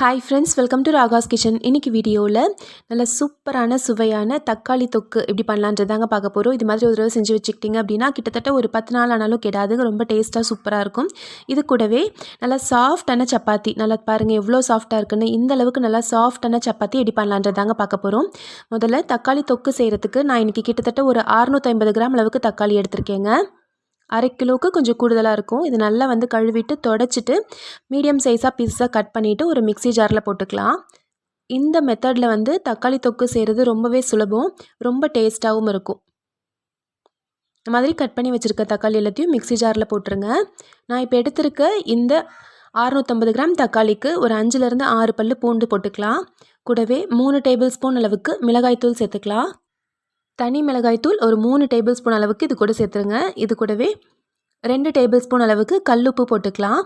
Hi friends welcome to Raga's kitchen இன்றைக்கி வீடியோவில் நல்ல சூப்பரான சுவையான தக்காளி தொக்கு எப்படி பண்ணலான்றதாங்க பார்க்க போகிறோம் இது மாதிரி ஒரு தடவை செஞ்சு வச்சுக்கிட்டிங்க அப்படின்னா கிட்டத்தட்ட ஒரு பத்து நாள் ஆனாலும் கெடாது ரொம்ப டேஸ்ட்டாக சூப்பராக இருக்கும். இது கூடவே நல்லா சாஃப்டான சப்பாத்தி. நல்லா பாருங்கள் எவ்வளோ சாஃப்டாக இருக்குன்னு. இந்த அளவுக்கு நல்லா சாஃப்டான சப்பாத்தி எப்படி பண்ணலான்றதாங்க பார்க்க போகிறோம் முதல்ல தக்காளி தொக்கு செய்கிறதுக்கு நான் இன்றைக்கி கிட்டத்தட்ட ஒரு அறுநூற்றி கிராம் அளவுக்கு தக்காளி எடுத்திருக்கேங்க. அரை கிலோவுக்கு கொஞ்சம் கூடுதலாக இருக்கும். இது நல்லா வந்து கழுவிட்டு தொடச்சிட்டு மீடியம் சைஸாக பீஸாக கட் பண்ணிவிட்டு ஒரு மிக்ஸி ஜாரில் போட்டுக்கலாம். இந்த மெத்தடில் வந்து தக்காளி தொக்கு செய்கிறது ரொம்பவே சுலபம் ரொம்ப டேஸ்ட்டாகவும் இருக்கும். இந்த மாதிரி கட் பண்ணி வச்சுருக்க தக்காளி எல்லாத்தையும் மிக்ஸி ஜாரில் போட்டுருங்க. நான் இப்போ எடுத்திருக்க இந்த அறுநூற்றம்பது கிராம் தக்காளிக்கு ஒரு அஞ்சுலேருந்து ஆறு பல் பூண்டு போட்டுக்கலாம். கூடவே மூணு டேபிள் ஸ்பூன் அளவுக்கு மிளகாய்த்தூள் சேர்த்துக்கலாம். தனி மிளகாய்த்தூள் ஒரு மூணு டேபிள் ஸ்பூன் அளவுக்கு இது கூட சேர்த்துருங்க. இது கூடவே ரெண்டு டேபிள் ஸ்பூன் அளவுக்கு கல்லுப்பு போட்டுக்கலாம்.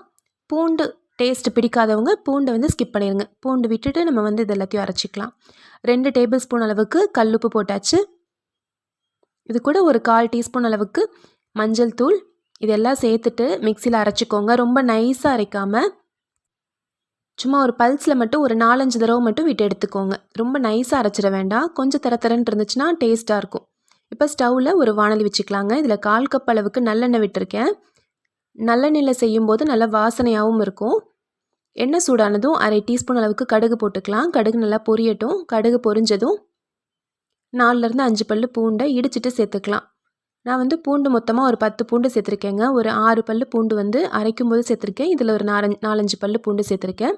பூண்டு டேஸ்ட் பிடிக்காதவங்க பூண்டை வந்து ஸ்கிப் பண்ணிடுங்க பூண்டு விட்டுட்டு நம்ம வந்து இது எல்லாத்தையும் அரைச்சிக்கலாம். ரெண்டு டேபிள் ஸ்பூன் அளவுக்கு கல்லுப்பு போட்டாச்சு. இது கூட ஒரு கால் டீஸ்பூன் அளவுக்கு மஞ்சள் தூள். இதெல்லாம் சேர்த்துட்டு மிக்சியில் அரைச்சிக்கோங்க. ரொம்ப நைஸாக அரைக்காமல் சும்மா ஒரு பல்ஸில் மட்டும் ஒரு நாலஞ்சு தடவை மட்டும் விட்டு எடுத்துக்கோங்க. ரொம்ப நைஸாக அரைச்சிட வேண்டாம். கொஞ்சம் தர தரன்ட்டு இருந்துச்சுன்னா டேஸ்ட்டாக இருக்கும். இப்போ ஸ்டவ்வில் ஒரு வானலி வச்சுக்கலாங்க. இதில் கால் கப் அளவுக்கு நல்லெண்ணெய் விட்டுருக்கேன். நல்லெண்ணெயில் செய்யும்போது நல்லா வாசனையாகவும் இருக்கும். எண்ணெய் சூடானதும் அரை டீஸ்பூன் அளவுக்கு கடுகு போட்டுக்கலாம். கடுகு நல்லா பொரியட்டும். கடுகு பொரிஞ்சதும் நாலுலேருந்து அஞ்சு பல் பூண்டை இடிச்சிட்டு சேர்த்துக்கலாம். நான் வந்து பூண்டு மொத்தமாக ஒரு பத்து பூண்டு சேர்த்துருக்கேங்க. ஒரு ஆறு பல் பூண்டு வந்து அரைக்கும் போது சேர்த்துருக்கேன். இதில் ஒரு நாலஞ்சு நாலஞ்சு பல் பூண்டு சேர்த்துருக்கேன்.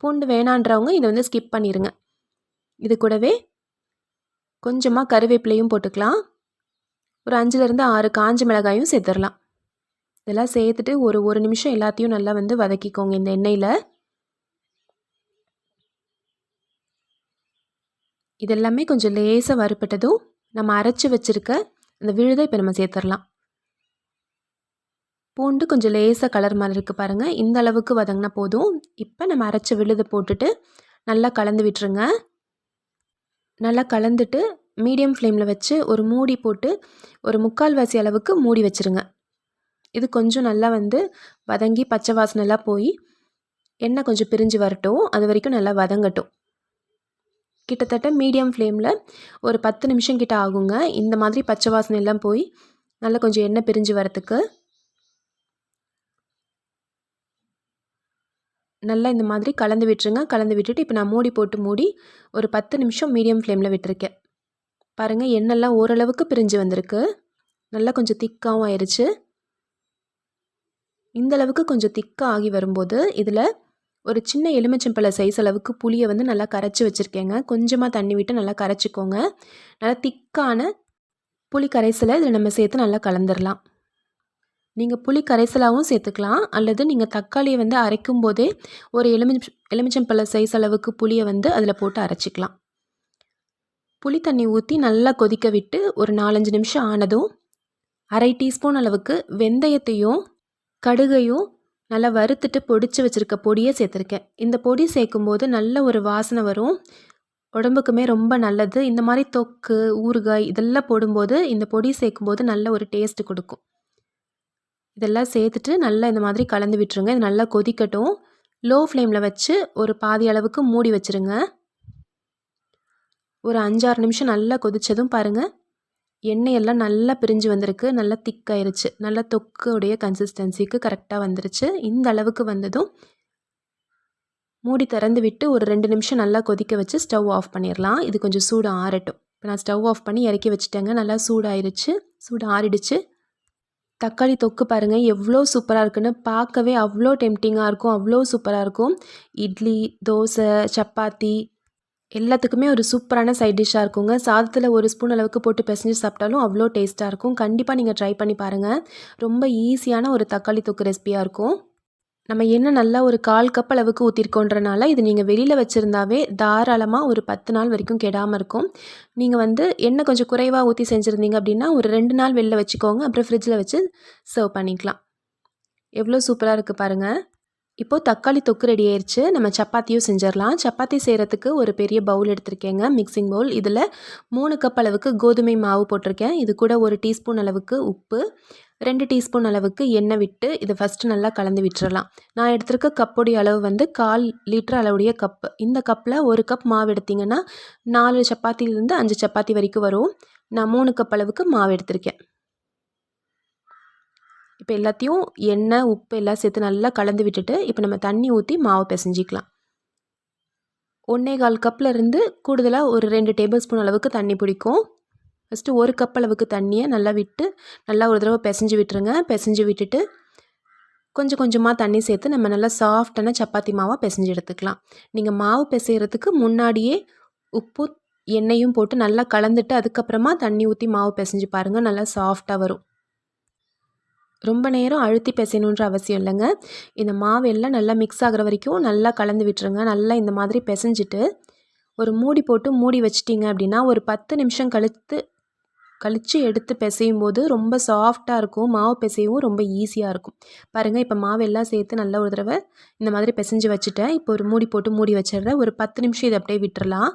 பூண்டு வேணான்றவங்க இதை வந்து ஸ்கிப் பண்ணிடுங்க இது கூடவே கொஞ்சமாக கருவேப்பிலையும் போட்டுக்கலாம். ஒரு அஞ்சுலேருந்து ஆறு காஞ்ச மிளகாயும் சேர்த்துடலாம் இதெல்லாம் சேர்த்துட்டு ஒரு ஒரு நிமிஷம் எல்லாத்தையும் நல்லா வந்து வதக்கிக்கோங்க இந்த எண்ணெயில். இதெல்லாமே கொஞ்சம் லேசாக வறுப்பட்டதும் நம்ம அரைச்சி வச்சுருக்க அந்த விழுதை இப்போ நம்ம சேர்த்துடலாம். பூண்டு கொஞ்சம் லேசாக கலர் மாதிரி இருக்குது பாருங்கள் இந்த அளவுக்கு வதங்கினா போதும். இப்போ நம்ம அரைச்ச விழுதை போட்டுட்டு நல்லா கலந்து விட்டுருங்க. நல்லா கலந்துட்டு மீடியம் ஃப்ளேமில் வச்சு ஒரு மூடி போட்டு ஒரு முக்கால்வாசி அளவுக்கு மூடி வச்சுருங்க. இது கொஞ்சம் நல்லா வந்து வதங்கி பச்சை வாசனைலாம் போய் எண்ணெய் கொஞ்சம் பிரிஞ்சு வரட்டும். அது வரைக்கும் நல்லா வதங்கட்டும். கிட்டத்தட்ட மீடியம் ஃப்ளேமில் ஒரு பத்து நிமிஷம் கிட்ட ஆகுங்க. இந்த மாதிரி பச்சை வாசனை எல்லாம் போய் நல்லா கொஞ்சம் எண்ணெய் பிரிஞ்சு வரத்துக்கு நல்லா இந்த மாதிரி கலந்து விட்டுருங்க. கலந்து விட்டுட்டு இப்போ நான் மூடி போட்டு மூடி ஒரு பத்து நிமிஷம் மீடியம் ஃப்ளேமில் விட்டுருக்கேன். பாருங்கள் எண்ணெய்லாம் ஓரளவுக்கு பிரிஞ்சு வந்திருக்கு. நல்லா கொஞ்சம் திக்காகவும் ஆயிடுச்சு இந்தளவுக்கு கொஞ்சம் திக்காக ஆகி வரும்போது இதில் ஒரு சின்ன எலுமிச்சம்பழ சைஸ் அளவுக்கு புளியை வந்து நல்லா கரைச்சி வச்சுருக்கேங்க. கொஞ்சமாக தண்ணி விட்டு நல்லா கரைச்சிக்கோங்க. நல்லா திக்கான புளி கரைசலை இதில் நம்ம சேர்த்து நல்லா கலந்துடலாம் நீங்கள் புளி கரைசலாகவும் சேர்த்துக்கலாம். அல்லது நீங்கள் தக்காளியை வந்து அரைக்கும் போதே ஒரு எலுமிச்ச எலுமிச்சம்பழ சைஸ் அளவுக்கு புளியை வந்து அதில் போட்டு அரைச்சிக்கலாம். புளி தண்ணி ஊற்றி நல்லா கொதிக்க விட்டு ஒரு நாலஞ்சு நிமிஷம் ஆனதும் அரை டீஸ்பூன் அளவுக்கு வெந்தயத்தையும் கடுகையும் நல்லா வறுத்துட்டு பொடிச்சு வச்சுருக்க பொடியை சேர்த்துருக்கேன். இந்த பொடி சேர்க்கும்போது நல்ல ஒரு வாசனை வரும். உடம்புக்குமே ரொம்ப நல்லது. இந்த மாதிரி தொக்கு ஊறுகாய் இதெல்லாம் போடும்போது இந்த பொடி சேர்க்கும்போது நல்ல ஒரு டேஸ்ட்டு கொடுக்கும். இதெல்லாம் சேர்த்துட்டு நல்லா இந்த மாதிரி கலந்து விட்டுருங்க. இது நல்லா கொதிக்கட்டும். லோ ஃப்ளேமில் வச்சு ஒரு பாதி அளவுக்கு மூடி வச்சுருங்க. ஒரு அஞ்சாறு நிமிஷம் நல்லா கொதித்ததும் பாருங்கள் எண்ணெயெல்லாம் நல்லா பிரிஞ்சு வந்திருக்கு. நல்லா திக்காயிருச்சு நல்லா தொக்குடைய கன்சிஸ்டன்சிக்கு கரெக்டாக வந்துருச்சு. இந்த அளவுக்கு வந்ததும் மூடி திறந்து விட்டு ஒரு ரெண்டு நிமிஷம் நல்லா கொதிக்க வச்சு ஸ்டவ் ஆஃப் பண்ணிடலாம் இது கொஞ்சம் சூடு ஆறட்டும். இப்போ நான் ஸ்டவ் ஆஃப் பண்ணி இறக்கி வச்சுட்டேங்க. நல்லா சூடாயிருச்சு. சூடு ஆறிடுச்சு. தக்காளி தொக்கு பாருங்கள் எவ்வளோ சூப்பராக இருக்குன்னு பார்க்கவே அவ்வளோ டெம்டிங்காக இருக்கும். அவ்வளோ சூப்பராக இருக்கும். இட்லி தோசை சப்பாத்தி எல்லாத்துக்குமே ஒரு சூப்பரான சைட் டிஷ்ஷாக இருக்குங்க. சாதத்தில் ஒரு ஸ்பூன் அளவுக்கு போட்டு பிசைஞ்சு சாப்பிட்டாலும் அவ்வளோ டேஸ்ட்டாக இருக்கும். கண்டிப்பாக நீங்கள் ட்ரை பண்ணி பாருங்கள் ரொம்ப ஈஸியான ஒரு தக்காளி தொக்கு ரெசிபியாக இருக்கும். நம்ம என்ன நல்லா ஒரு கால் கப் அளவுக்கு ஊற்றிருக்கோன்றனால இது நீங்கள் வெளியில் வச்சுருந்தாவே தாராளமாக ஒரு பத்து நாள் வரைக்கும் கெடாமல் இருக்கும். நீங்கள் வந்து எண்ணெய் கொஞ்சம் குறைவாக ஊற்றி செஞ்சுருந்தீங்க அப்படின்னா ஒரு ரெண்டு நாள் வெளில வச்சுக்கோங்க. அப்புறம் ஃப்ரிட்ஜில் வச்சு சர்வ் பண்ணிக்கலாம். எவ்வளோ சூப்பராக இருக்குது பாருங்கள் இப்போது தக்காளி தொக்கு ரெடி ஆயிடுச்சு நம்ம சப்பாத்தியும் செஞ்சிடலாம். சப்பாத்தி செய்கிறதுக்கு ஒரு பெரிய பவுல் எடுத்திருக்கேங்க. மிக்சிங் பவுல் இதில் மூணு கப் அளவுக்கு கோதுமை மாவு போட்டிருக்கேன். இது கூட ஒரு டீஸ்பூன் அளவுக்கு உப்பு ரெண்டு டீஸ்பூன் அளவுக்கு எண்ணெய் விட்டு இதை ஃபஸ்ட்டு நல்லா கலந்து விட்டுறலாம். நான் எடுத்திருக்க கப்புடைய அளவு வந்து கால் லிட்டர் அளவுடைய கப்பு இந்த கப்பில் ஒரு கப் மாவு எடுத்திங்கன்னா நாலு சப்பாத்திலேருந்து அஞ்சு சப்பாத்தி வரைக்கும் வரும். நான் மூணு கப் அளவுக்கு மாவு எடுத்திருக்கேன். இப்போ எல்லாத்தையும் எண்ணெய் உப்பு எல்லாம் சேர்த்து நல்லா கலந்து விட்டுட்டு இப்போ நம்ம தண்ணி ஊற்றி மாவு பிசைஞ்சிக்கலாம். ஒன்றே கால் கப்பில் இருந்து கூடுதலாக ஒரு ரெண்டு டேபிள் ஸ்பூன் அளவுக்கு தண்ணி பிடிக்கும். ஃபஸ்ட்டு ஒரு கப் அளவுக்கு தண்ணியை நல்லா விட்டு நல்லா ஒரு தடவை பிசைஞ்சு விட்டுருங்க. பிசைஞ்சு விட்டுட்டு கொஞ்சம் கொஞ்சமாக தண்ணி சேர்த்து நம்ம நல்லா சாஃப்டான சப்பாத்தி மாவாக பிசைஞ்சு எடுத்துக்கலாம். நீங்கள் மாவு பிசைகிறதுக்கு முன்னாடியே உப்பு எண்ணெயும் போட்டு நல்லா கலந்துட்டு அதுக்கப்புறமா தண்ணி ஊற்றி மாவு பிசைஞ்சு பாருங்கள் நல்லா சாஃப்டாக வரும். ரொம்ப நேரம் அழுத்தி பிசையணுன்ற அவசியம் இல்லைங்க. இந்த மாவு எல்லாம் நல்லா மிக்ஸ் ஆகிற வரைக்கும் நல்லா கலந்து விட்டுருங்க. நல்லா இந்த மாதிரி பிசைஞ்சிட்டு ஒரு மூடி போட்டு மூடி வச்சிட்டிங்க அப்படின்னா ஒரு பத்து நிமிஷம் கழித்து கழித்து எடுத்து பிசையும் போது ரொம்ப சாஃப்டாக இருக்கும். மாவு பிசையவும் ரொம்ப ஈஸியாக இருக்கும். பாருங்கள் இப்போ மாவு எல்லாம் சேர்த்து நல்லா ஒரு தடவை இந்த மாதிரி பிசைஞ்சு வச்சுட்டேன். இப்போ ஒரு மூடி போட்டு மூடி வச்சிடுறேன். ஒரு பத்து நிமிஷம் இதை அப்படியே விட்டுறலாம்.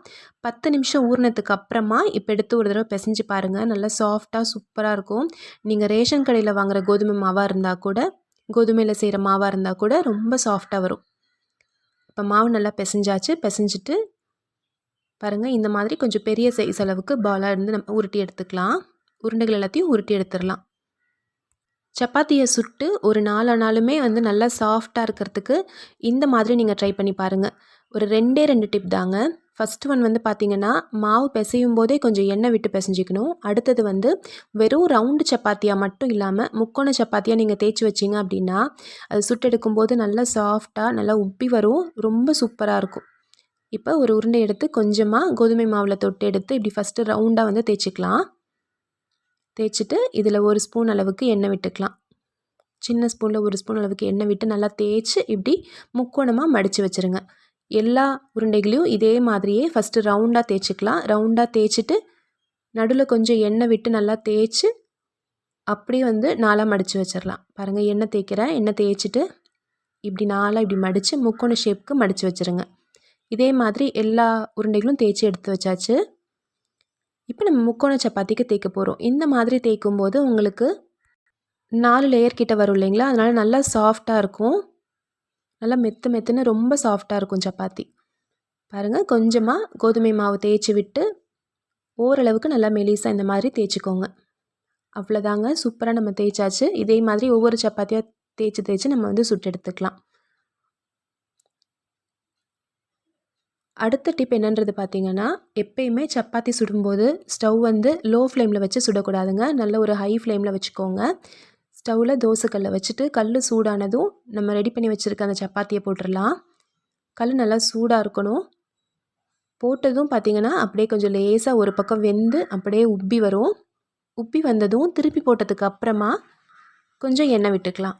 பத்து நிமிஷம் ஊறினதுக்கு அப்புறமா இப்போ எடுத்து ஒரு தடவை பிசைஞ்சு பாருங்கள் நல்லா சாஃப்டாக சூப்பராக இருக்கும். நீங்கள் ரேஷன் கடையில் வாங்குகிற கோதுமை மாவாக இருந்தால் கூட கோதுமையில் செய்கிற மாவாக இருந்தால் கூட ரொம்ப சாஃப்டாக வரும். இப்போ மாவு நல்லா பிசைஞ்சாச்சு. பிசைஞ்சிட்டு பாருங்கள் இந்த மாதிரி கொஞ்சம் பெரிய சைஸ் அளவுக்கு பாலாக இருந்து நம்ம உருட்டி எடுத்துக்கலாம். உருண்டைகள் எல்லாத்தையும் உருட்டி எடுத்துடலாம். சப்பாத்தியை சுட்டு ஒரு நாலானாலுமே நாளுமே வந்து நல்லா சாஃப்டாக இருக்கிறதுக்கு இந்த மாதிரி நீங்கள் ட்ரை பண்ணி பாருங்கள் ஒரு ரெண்டே ரெண்டு டிப் தாங்க. ஃபஸ்ட்டு ஒன் வந்து பார்த்திங்கன்னா மாவு பிசையும் போதே கொஞ்சம் எண்ணெய் விட்டு பிசைஞ்சிக்கணும். அடுத்தது வந்து வெறும் ரவுண்டு சப்பாத்தியாக மட்டும் இல்லாமல் முக்கோண சப்பாத்தியாக நீங்கள் தேய்ச்சி வச்சிங்க அப்படின்னா அது சுட்டெடுக்கும் போது நல்லா சாஃப்டாக நல்லா உப்பி வரும். ரொம்ப சூப்பராக இருக்கும். இப்போ ஒரு உருண்டை எடுத்து கொஞ்சமாக கோதுமை மாவில் தொட்டு எடுத்து இப்படி ஃபஸ்ட்டு ரவுண்டாக வந்து தேய்ச்சிக்கலாம். தேய்ச்சிட்டு இதில் ஒரு ஸ்பூன் அளவுக்கு எண்ணெய் விட்டுக்கலாம். சின்ன ஸ்பூனில் ஒரு ஸ்பூன் அளவுக்கு எண்ணெய் விட்டு நல்லா தேய்ச்சி இப்படி முக்கோணமாக மடித்து வச்சுருங்க. எல்லா உருண்டைகளையும் இதே மாதிரியே ஃபஸ்ட்டு ரவுண்டாக தேய்ச்சிக்கலாம். ரவுண்டாக தேய்ச்சிட்டு நடுவில் கொஞ்சம் எண்ணெய் விட்டு நல்லா தேய்ச்சி அப்படியே வந்து நாளாக மடித்து வச்சிடலாம் பாருங்கள் எண்ணெய் தேய்க்கிறேன் எண்ணெய் தேய்ச்சிட்டு இப்படி நாளாக இப்படி மடித்து முக்கோண ஷேப்புக்கு மடித்து வச்சுருங்க. இதே மாதிரி எல்லா உருண்டைகளும் தேய்ச்சி எடுத்து வச்சாச்சு. இப்போ நம்ம முக்கோண சப்பாத்திக்கு தேய்க்க போகிறோம் இந்த மாதிரி தேய்க்கும் போது உங்களுக்கு நாலு லேயர் கிட்ட வரும் இல்லைங்களா? அதனால் நல்லா சாஃப்டாக இருக்கும். நல்லா மெத்து மெத்துன்னு ரொம்ப சாஃப்டாக இருக்கும் சப்பாத்தி. பாருங்கள் கொஞ்சமாக கோதுமை மாவு தேய்ச்சி விட்டு ஓரளவுக்கு நல்லா மெலிசாக இந்த மாதிரி தேய்ச்சிக்கோங்க. அவ்வளோதாங்க சூப்பராக நம்ம தேய்ச்சாச்சு. இதே மாதிரி ஒவ்வொரு சப்பாத்தியாக தேய்ச்சி தேய்ச்சி நம்ம வந்து சுட்டு எடுத்துக்கலாம். அடுத்த டிப் என்னன்றது பார்த்தீங்கன்னா எப்பயுமே சப்பாத்தி சுடும்போது ஸ்டவ் வந்து லோ ஃப்ளேமில் வச்சு சுடக்கூடாதுங்க. நல்ல ஒரு ஹை ஃப்ளேமில் வச்சுக்கோங்க. ஸ்டவ்வில் தோசைக்கல்லை வச்சுட்டு கல் சூடானதும் நம்ம ரெடி பண்ணி வச்சுருக்க அந்த சப்பாத்தியை போட்டுடலாம் கல் நல்லா சூடாக இருக்கணும். போட்டதும் பார்த்திங்கன்னா அப்படியே கொஞ்சம் லேசாக ஒரு பக்கம் வெந்து அப்படியே உப்பி வரும். உப்பி வந்ததும் திருப்பி போட்டதுக்கு அப்புறமா கொஞ்சம் எண்ணெய் விட்டுக்கலாம்.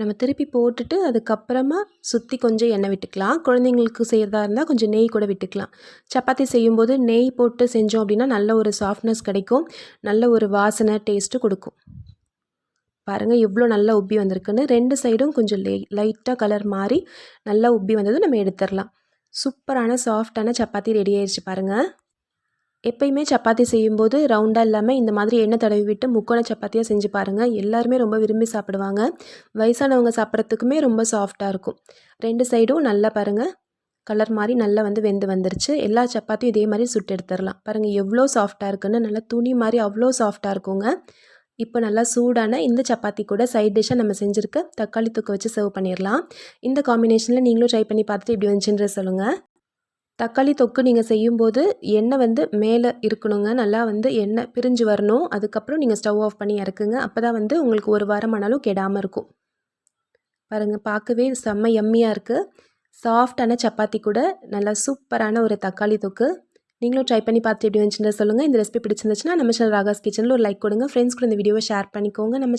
நம்ம திருப்பி போட்டுட்டு அதுக்கப்புறமா சுற்றி கொஞ்சம் எண்ணெய் விட்டுக்கலாம். குழந்தைங்களுக்கு செய்கிறதா இருந்தால் கொஞ்சம் நெய் கூட விட்டுக்கலாம். சப்பாத்தி செய்யும்போது நெய் போட்டு செஞ்சோம் அப்படின்னா நல்ல ஒரு சாஃப்ட்னஸ் கிடைக்கும். நல்ல ஒரு வாசனை டேஸ்ட்டு கொடுக்கும். பாருங்கள் எவ்வளோ நல்லா உப்பி வந்திருக்குன்னு. ரெண்டு சைடும் கொஞ்சம் லே லைட்டாக கலர் மாறி நல்லா உப்பி வந்ததும் நம்ம எடுத்துடலாம். சூப்பரான சாஃப்டான சப்பாத்தி ரெடி ஆயிடுச்சு பாருங்கள் எப்பயுமே சப்பாத்தி செய்யும்போது ரவுண்டாக இல்லாமல் இந்த மாதிரி எண்ணெய் தடவி விட்டு முக்கோண சப்பாத்தியாக செஞ்சு பாருங்கள் எல்லாருமே ரொம்ப விரும்பி சாப்பிடுவாங்க. வயசானவங்க சாப்பிட்றதுக்குமே ரொம்ப சாஃப்டாக இருக்கும். ரெண்டு சைடும் நல்லா பாருங்கள் கலர் மாதிரி நல்லா வந்து வெந்து வந்துருச்சு. எல்லா சப்பாத்தியும் இதே மாதிரி சுட்டு எடுத்துடலாம். பாருங்கள் எவ்வளோ சாஃப்டாக இருக்குன்னு. நல்லா துணி மாதிரி அவ்வளோ சாஃப்டாக இருக்குங்க. இப்போ நல்லா சூடான இந்த சப்பாத்தி கூட சைட் டிஷ்ஷாக நம்ம செஞ்சுருக்க தக்காளி தூக்க வச்சு சர்வ் பண்ணிடலாம். இந்த காம்பினேஷனில் நீங்களும் ட்ரை பண்ணி பார்த்துட்டு இப்படி வந்துச்சுன்ற சொல்லுங்கள் தக்காளி தொக்கு நீங்கள் செய்யும்போது எண்ணெய் வந்து மேலே இருக்கணுங்க. நல்லா வந்து எண்ணெய் பிரிஞ்சு வரணும். அதுக்கப்புறம் நீங்கள் ஸ்டவ் ஆஃப் பண்ணி இறக்குங்க. அப்போ தான் வந்து உங்களுக்கு ஒரு வாரம் ஆனாலும் கெடாமல் இருக்கும். பாருங்கள் பார்க்கவே செம்ம எம்மியாக இருக்குது சாஃப்டான சப்பாத்தி கூட நல்லா சூப்பரான ஒரு தக்காளி தொக்கு. நீங்களும் ட்ரை பண்ணி பார்த்து எப்படி வந்துச்சுன்னு சொல்லுங்கள் இந்த ரெசிபி பிடிச்சிருந்துச்சுன்னா நம்ம சேனல் ராகாஸ் கிச்சனில் ஒரு லைக் கொடுங்க. ஃப்ரெண்ட்ஸ் கூட இந்த வீடியோவை ஷேர் பண்ணிக்கோங்க. நம்ம